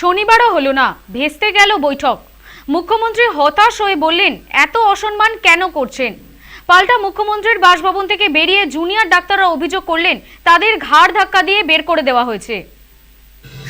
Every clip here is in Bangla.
শনিবারও হলো না, ভেস্তে গেল বৈঠক। মুখ্যমন্ত্রী হতাশ হয়ে বললেন, এত অসম্মান কেন করছেন? পাল্টা মুখ্যমন্ত্রীর বাসভবন থেকে বেরিয়ে জুনিয়র ডাক্তাররা অভিযোগ করলেন, তাদের ঘাড় ধাক্কা দিয়ে বের করে দেওয়া হয়েছে।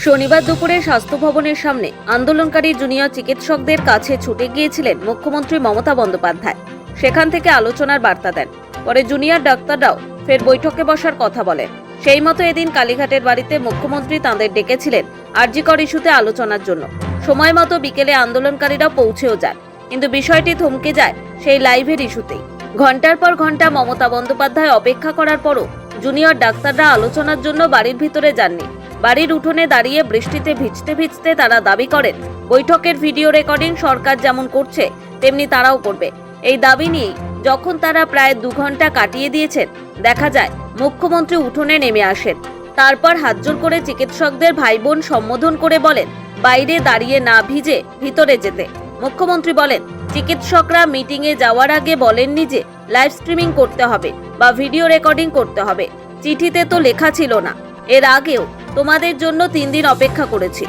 শনিবার দুপুরে স্বাস্থ্য ভবনের সামনে আন্দোলনকারী জুনিয়র চিকিৎসকদের কাছে ছুটে গিয়েছিলেন মুখ্যমন্ত্রী মমতা বন্দ্যোপাধ্যায়। সেখান থেকে আলোচনার বার্তা দেন। পরে জুনিয়র ডাক্তাররাও ফের বৈঠকে বসার কথা বলেন। সেই মতো এদিন কালীঘাটের বাড়িতে মুখ্যমন্ত্রী তাঁদের ডেকেছিলেন আরজিকর ইস্যুতে আলোচনার জন্য। সময় মতো বিকেলে আন্দোলনকারীরা পৌঁছেও যান। কিন্তু বিষয়টি থমকে যায় সেই লাইভের ইস্যুতেই। ঘণ্টার পর ঘণ্টা মমতা বন্দ্যোপাধ্যায় অপেক্ষা করার পরও জুনিয়র ডাক্তাররা আলোচনার জন্য বাড়ির ভিতরে যাননি। বাড়ির উঠোনে দাঁড়িয়ে বৃষ্টিতে ভিজতে ভিজতে তারা দাবি করেন, বৈঠকের ভিডিও রেকর্ডিং সরকার যেমন করছে, তেমনি তারাও করবে। এই দাবি নিয়েই যখন তারা প্রায় দু ঘণ্টা কাটিয়ে দিয়েছেন, দেখা যায় মুখ্যমন্ত্রী উঠোনে নেমে আসেন। তারপর হাতজোর করে চিকিৎসকদের ভাই বোন সম্বোধন করে বলেন, বাইরে দাঁড়িয়ে না ভিজে ভিতরে যেতে। মুখ্যমন্ত্রী বলেন, চিকিৎসকরা মিটিংয়ে যাওয়ার আগে বলেননি যে লাইভ স্ট্রিমিং করতে হবে বা ভিডিও রেকর্ডিং করতে হবে। চিঠিতে তো লেখা ছিল না। এর আগেও তোমাদের জন্য তিন দিন অপেক্ষা করেছি।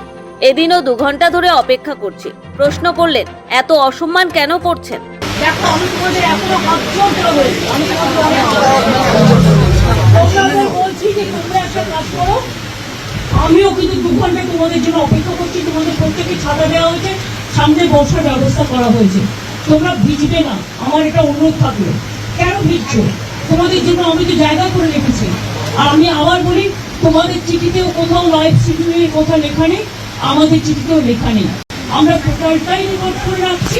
এদিনও দু ঘণ্টা ধরে অপেক্ষা করছি। প্রশ্ন করলেন, এত অসম্মান কেন করছেন? দেখো বলছি যে একটা কাজ করো, আমিও কিন্তু দু ঘণ্টা তোমাদের জন্য অপেক্ষা করছি, তোমাদের প্রত্যেকে ছাতা দেওয়া হয়েছে, সামনে বসার ব্যবস্থা করা হয়েছে। তোমরা ভিজবে না, আমার এটা অনুরোধ থাকল। কেন ভিজছো? তোমাদের জন্য আমি তো জায়গা করে রেখেছি। আর আমি আবার বলি, তোমাদের চিঠিতেও কোথাও লাইভ স্ট্রিমিংয়ের কথা লেখা নেই, আমাদের চিঠিতেও লেখা নেই। আমরা টোটালটাই রেকর্ড করে রাখছি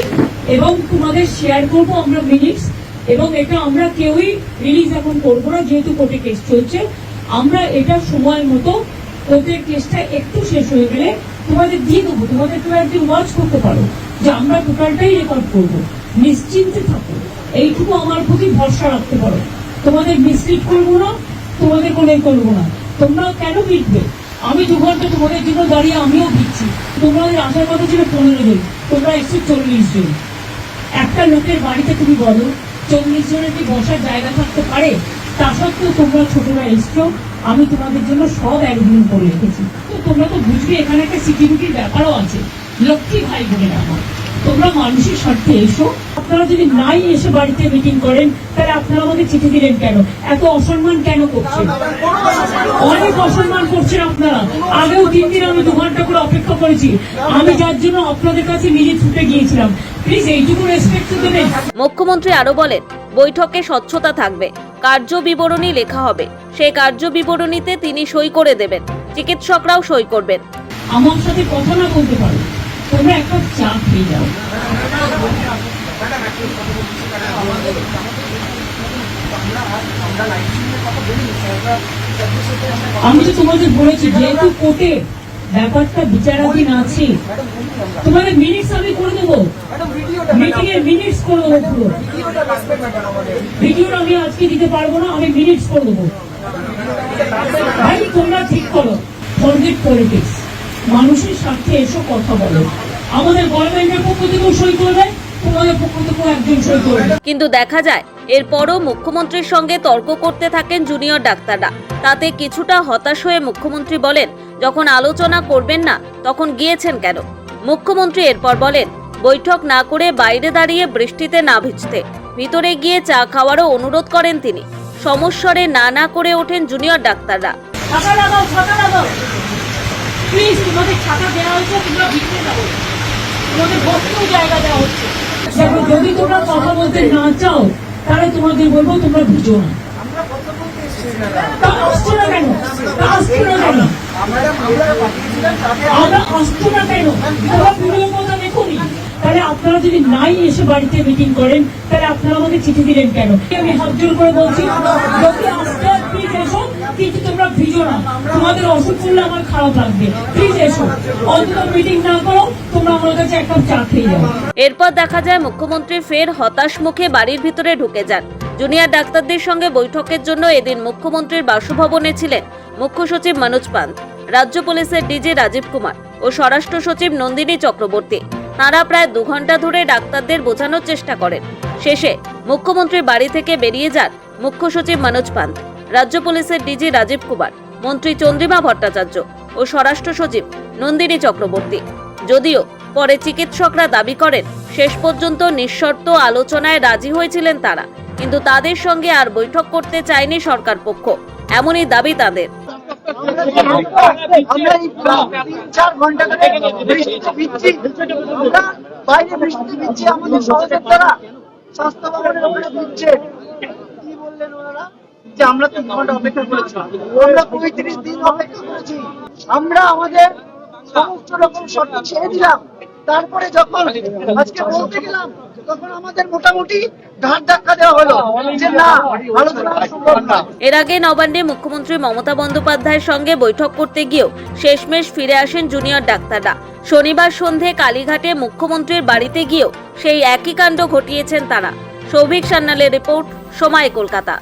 এবং তোমাদের শেয়ার করব আমরা মিনিটস এবং এটা আমরা কেউই রিলিজ এখন করব না, যেহেতু কোর্টে কেস চলছে। আমরা এটা সময় মতো কোর্টের কেসটা একটু শেষ হয়ে গেলে তোমাদের দিয়ে দেবো, তোমাদের তোমরা একদিন ওয়াচ করতে পারো যে আমরা টোটালটাই রেকর্ড করব। নিশ্চিন্তে থাকো, এইটুকু আমার প্রতি ভরসা রাখতে পারো। তোমাদের মিসলিড করব না, তোমাদের কোনো করব না। তোমরা কেন বিটবে আমি দু ঘণ্টা তোমাদের জন্য দাঁড়িয়ে আমিও দিচ্ছি তোমাদের আসার কথা ছিল পনেরো জন। তোমরা এসছো চল্লিশ জন। একটা লোকের বাড়িতে তুমি বলো, চল্লিশ জনের কি বসার জায়গা থাকতে পারে? তা সত্ত্বেও তোমরা ছোটরা এসছো, আমি তোমাদের জন্য সব একদিন করে রেখেছি। তো তোমরা তো বুঝবে, এখানে একটা সিকিউরিটির ব্যাপারও আছে। লক্ষ্মী ভাই বলে আমার। তোমরা মানুষের স্বার্থে এসো। আপনারা যদি নাই এসে বাড়িতে মিটিং করেন তাহলে আপনারা আমাকে চিঠি দিলেন কেন? এত অসম্মান কেন করছেন? অনেক অসম্মান করছেন আপনারা। আগেও তিন দিন আমি দু ঘণ্টা করে অপেক্ষা করেছি। আমি যার জন্য আপনাদের কাছে নিজে ছুটে গিয়েছিলাম। প্লিজ এইটুকু রেসপেক্ট তো দেবেন। মুখ্যমন্ত্রী আরও বলেন বৈঠকে স্বচ্ছতা থাকবে কার্য বিবরণী লেখা হবে। সেই কার্য বিবরণীতে তিনি সই করে দেবেন চিকিৎসকরাও সই করবেন। আমার সাথে কথা না বলতে পারো। তোমরা একটা যাও আমি তো তোমাদের বলেছি, যেহেতু কোর্টে ব্যাপারটা বিচারাধীন আছে, তোমাদের মিনিটস আমি করে দেবো। মিটিং এর মিনিটস করে দেবো পুরো। ভিডিওটা আমি আজকে দিতে পারব না, আমি মিনিটস করে দেবো। ভাই, তোমরা ঠিক করো। ফরগেট পলিটিক্স মানুষের স্বার্থে এসো কথা বলো। আমাদের গভর্নমেন্টের পক্ষ থেকেও সই করবে তোমাদের পক্ষ থেকেও একজন সই করবে কিন্তু দেখা যায় এরপরও মুখ্যমন্ত্রীর সঙ্গে তর্ক করতে থাকেন জুনিয়র ডাক্তাররা। তাতে কিছুটা হতাশ হয়ে মুখ্যমন্ত্রী বলেন যখন আলোচনা করবেন না তখন গিয়েছেন কেন? মুখ্যমন্ত্রী এরপর বলেন বৈঠক না করে বাইরে দাঁড়িয়ে বৃষ্টিতে না ভিজতে ভিতরে গিয়ে চা খাওয়ারও অনুরোধ করেন তিনি। সমস্বরে না না করে ওঠেন জুনিয়র ডাক্তাররা ছাতা লাগাও ছাতা লাগাও প্লিজ তোমাদের ছাতা দেওয়া হয়েছে তোমরা ভিতরে যাব তোমাদের বসতেও জায়গা দেওয়া হচ্ছে। দেখো যদি তোমরা কথা বলতে না চাও তাহলে তোমাদের বলব তোমরা ভিজো না। তা আসছো না কেন? তা আসছো না কেন? আমরা আসছো না কেন? তোমরা ভিডিও কথা দেখুনি। তাহলে আপনারা যদি নাই এসে বাড়িতে মিটিং করেন তাহলে আপনারা আমাকে চিঠি দিলেন কেন? আমি হাত জোর করে বলছি আসতে তোমাদের অসুখ করলে আমার খারাপ লাগবে। প্লিজ এসো। অন্তত মিটিং না করো, তোমরা আমার কাছে এক কাপ চা খেয়ে যাও। এরপর দেখা যায় মুখ্যমন্ত্রী ফের হতাশ মুখে বাড়ির ভিতরে ঢুকে যান। জুনিয়র ডাক্তারদের সঙ্গে বৈঠকের জন্য এদিন মুখ্যমন্ত্রীর বাসভবনে ছিলেন মুখ্য সচিব মনোজ পান্ত, রাজ্য পুলিশের ডিজি রাজীব কুমার ও স্বরাষ্ট্র সচিব নন্দিনী চক্রবর্তী। তাঁরা প্রায় দু ঘণ্টা ধরে ডাক্তারদের বোঝানোর চেষ্টা করেন। শেষে মুখ্যমন্ত্রীর বাড়ি থেকে বেরিয়ে যান মুখ্য সচিব মনোজ পান্ত, রাজ্য পুলিশের ডিজি রাজীব কুমার। মন্ত্রী চন্দ্রিমা ভট্টাচার্য ও স্বরাষ্ট্র সচিব নন্দিনী চক্রবর্তী। যদিও পরে চিকিৎসকরা দাবি করেন, শেষ পর্যন্ত নিঃশর্ত আলোচনায় রাজি হয়েছিলেন তারা, কিন্তু তাদের সঙ্গে আর বৈঠক করতে চায়নি সরকার পক্ষ। এমনই দাবি তাদের। স্বাস্থ্য ভবনের ভিজছে কি বললেন ওনারা? যে আমরা তিন ঘণ্টা অপেক্ষা করেছি। আমরা পঁয়ত্রিশ দিন অপেক্ষা করেছি। আমরা আমাদের সমস্ত রকম শর্ত ছেড়ে দিলাম। তারপরে যখন আজকে বলতে গেলাম এর আগে নবান্নে মুখ্যমন্ত্রী মমতা বন্দ্যোপাধ্যায়ের সঙ্গে বৈঠক করতে গিয়েও শেষমেশ ফিরে আসেন জুনিয়র ডাক্তাররা। শনিবার সন্ধে কালীঘাটে মুখ্যমন্ত্রীর বাড়িতে গিয়েও সেই একই কাণ্ড ঘটিয়েছেন তারা। সৌভিক সান্যালের রিপোর্ট, সময় কলকাতা।